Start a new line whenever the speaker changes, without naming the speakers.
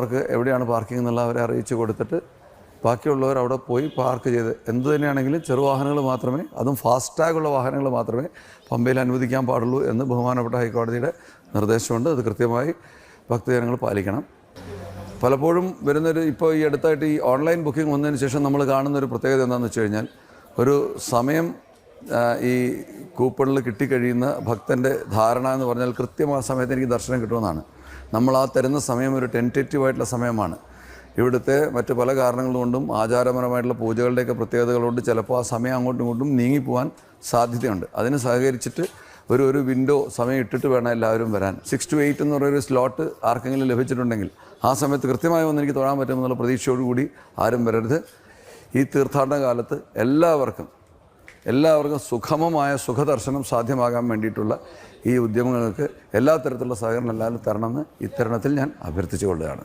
ബാക്കിയുള്ളവർക്ക് എവിടെയാണ് പാർക്കിംഗ് എന്നുള്ള അവരെ അറിയിച്ചു കൊടുത്തിട്ട് ബാക്കിയുള്ളവർ അവിടെ പോയി പാർക്ക് ചെയ്ത് എന്ത് തന്നെയാണെങ്കിലും ചെറുവാഹനങ്ങൾ മാത്രമേ അതും ഫാസ്റ്റാഗുള്ള വാഹനങ്ങൾ മാത്രമേ പമ്പയിൽ അനുവദിക്കാൻ പാടുള്ളൂ എന്ന് ബഹുമാനപ്പെട്ട ഹൈക്കോടതിയുടെ നിർദ്ദേശമുണ്ട്. അത് കൃത്യമായി ഭക്തജനങ്ങൾ പാലിക്കണം. പലപ്പോഴും വരുന്നൊരു ഇപ്പോൾ ഈ അടുത്തായിട്ട് ഈ ഓൺലൈൻ ബുക്കിംഗ് വന്നതിന് ശേഷം നമ്മൾ കാണുന്ന ഒരു പ്രത്യേകത എന്താണെന്ന് വെച്ച് കഴിഞ്ഞാൽ ഒരു സമയം ഈ കൂപ്പണിൽ കിട്ടിക്കഴിയുന്ന ഭക്തന്റെ ധാരണ എന്ന് പറഞ്ഞാൽ കൃത്യമായ സമയത്ത് എനിക്ക് ദർശനം കിട്ടുമെന്നാണ്. നമ്മൾ ആ തരുന്ന സമയം ഒരു ടെന്റേറ്റീവ് ആയിട്ടുള്ള സമയമാണ്. ഇവിടുത്തെ മറ്റ് പല കാരണങ്ങൾ കൊണ്ടും ആചാരപരമായിട്ടുള്ള പൂജകളുടെയൊക്കെ പ്രത്യേകതകൾ കൊണ്ട് ചിലപ്പോൾ ആ സമയം അങ്ങോട്ടും ഇങ്ങോട്ടും നീങ്ങിപ്പോവാൻ സാധ്യതയുണ്ട്. അതിന് സഹകരിച്ചിട്ട് ഒരു ഒരു വിൻഡോ സമയം ഇട്ടിട്ട് വേണം എല്ലാവരും വരാൻ. സിക്സ് ടു എയ്റ്റ് എന്ന് പറയുന്ന ഒരു സ്ലോട്ട് ആർക്കെങ്കിലും ലഭിച്ചിട്ടുണ്ടെങ്കിൽ ആ സമയത്ത് കൃത്യമായി വന്ന് എനിക്ക് തൊഴാൻ പറ്റുമെന്നുള്ള പ്രതീക്ഷയോടുകൂടി ആരും വരരുത്. ഈ തീർത്ഥാടന കാലത്ത് എല്ലാവർക്കും എല്ലാവർക്കും സുഖമമായ സുഖദർശനം സാധ്യമാകാൻ വേണ്ടിയിട്ടുള്ള ഈ ഉദ്യമങ്ങൾക്ക് എല്ലാ തരത്തിലുള്ള സഹകരണം എല്ലാവരും തരണമെന്ന് ഇത്തരണത്തിൽ ഞാൻ അഭ്യർത്ഥിച്ചുകൊള്ളുകയാണ്.